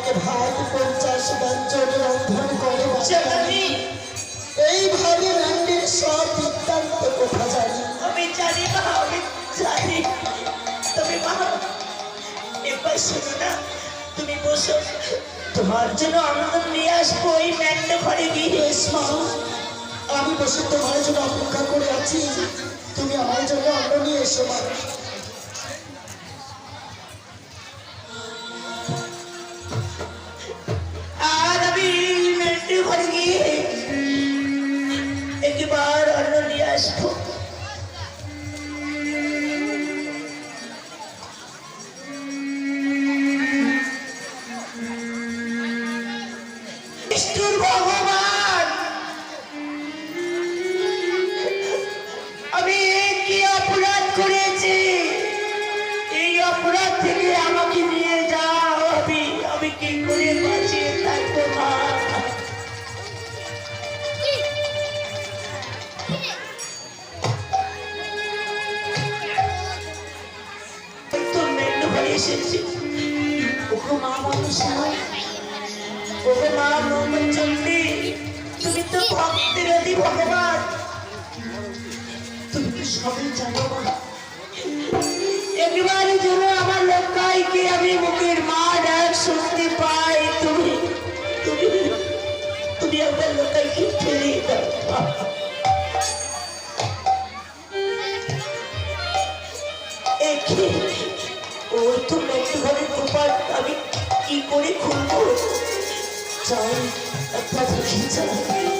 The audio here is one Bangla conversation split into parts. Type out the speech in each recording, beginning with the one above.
এক ভাগ পঞ্চাশ ব্যঞ্জন রন্ধন করে। এইভাবে রান্নের সব বৃত্তান্ত কথা জানি। আমি জানি মা আমি জানি। তুমি মা এবার শোনো না তুমি বসো। তোমার জন্য আনন্দ নিয়ে আসব ওই ম্যান্ড ঘরে গিয়ে। মা আমি বসে তোমার জন্য অপেক্ষা করে আছি। তুমি আমার জন্য অন্ন নিয়ে এসো মা। ব্রহ্মচন্ডী তুমি তো ভক্তিবাদী ভগবান। তুমি সবই জানো? চাই একটা দেখি চাই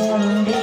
ಮುಂದೆ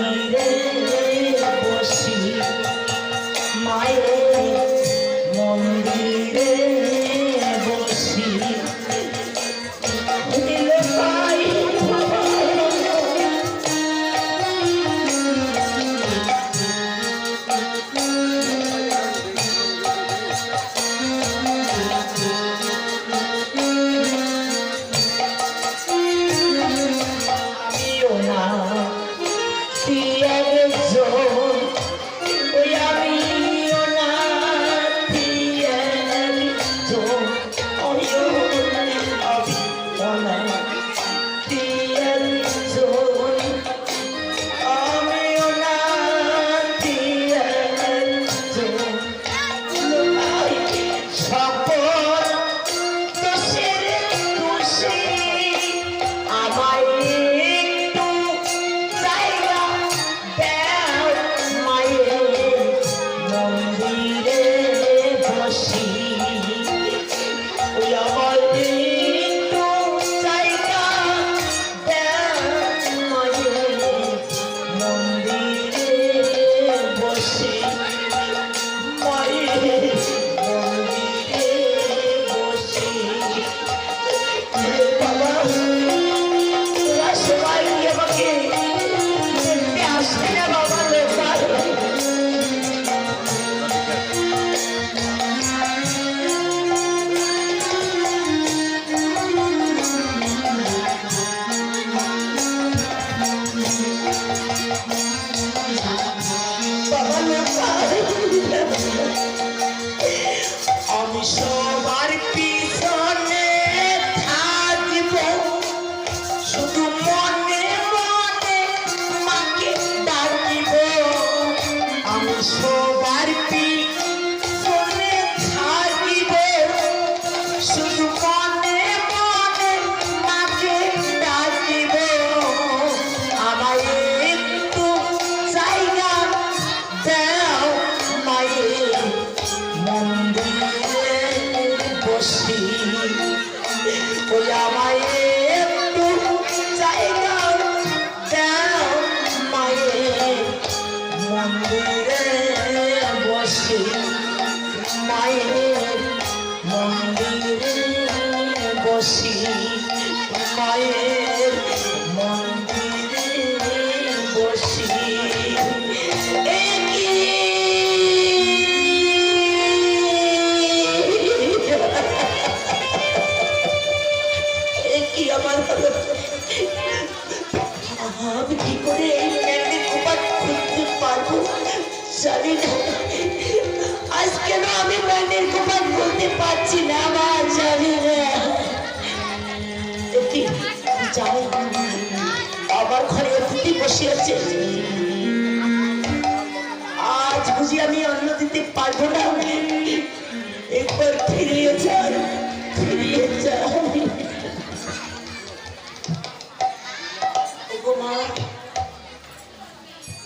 গো মা।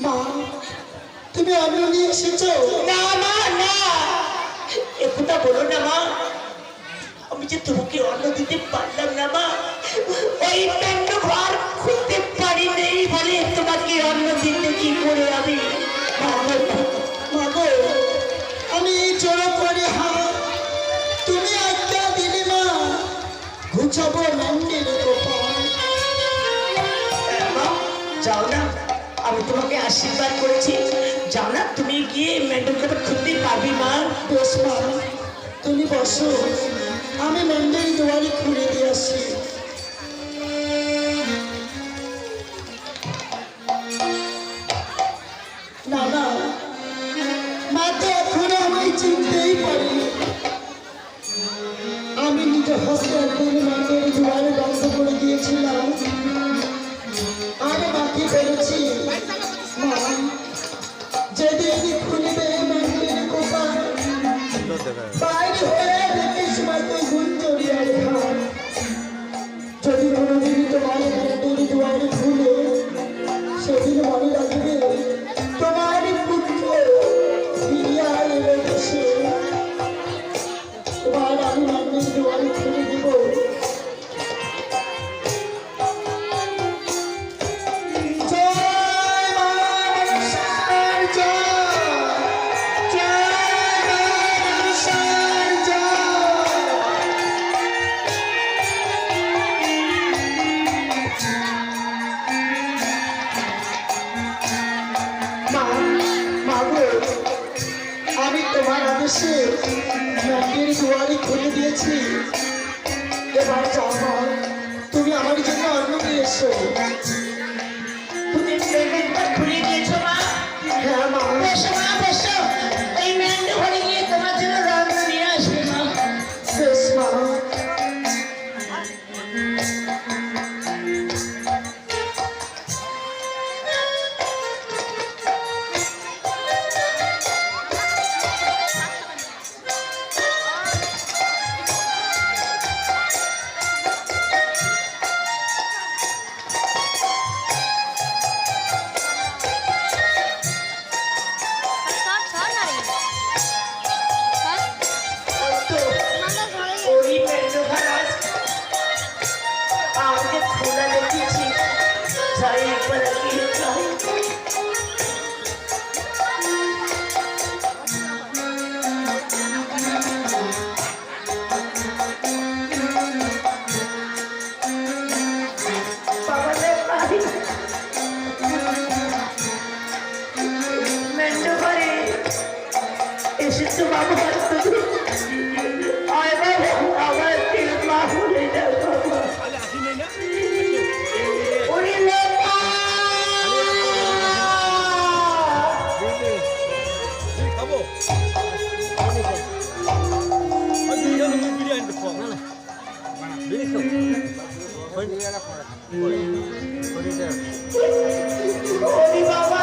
মা তুমি নিয়ে এসেছ? না মা না। বলো না মা। আমি যে তোমাকে দিতে পারলাম না মা ওই পেন্ড ঘর খুলতে পারি নেই বলে তোমাকে দিতে কি করে আমি? আমি করে হা তুমি আজ্ঞা দিলে মা ঘুচাবো না। আশীর্বাদ করেছি। যাও না তুমি গিয়ে ম্যান্ডেলকে তো খুঁজতেই পারবি মা। বস তুমি বসো। আমি ম্যান্ডেল দুয়ারি খুলে দিয়ে আসি Bueno, sí. বাবা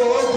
Lord.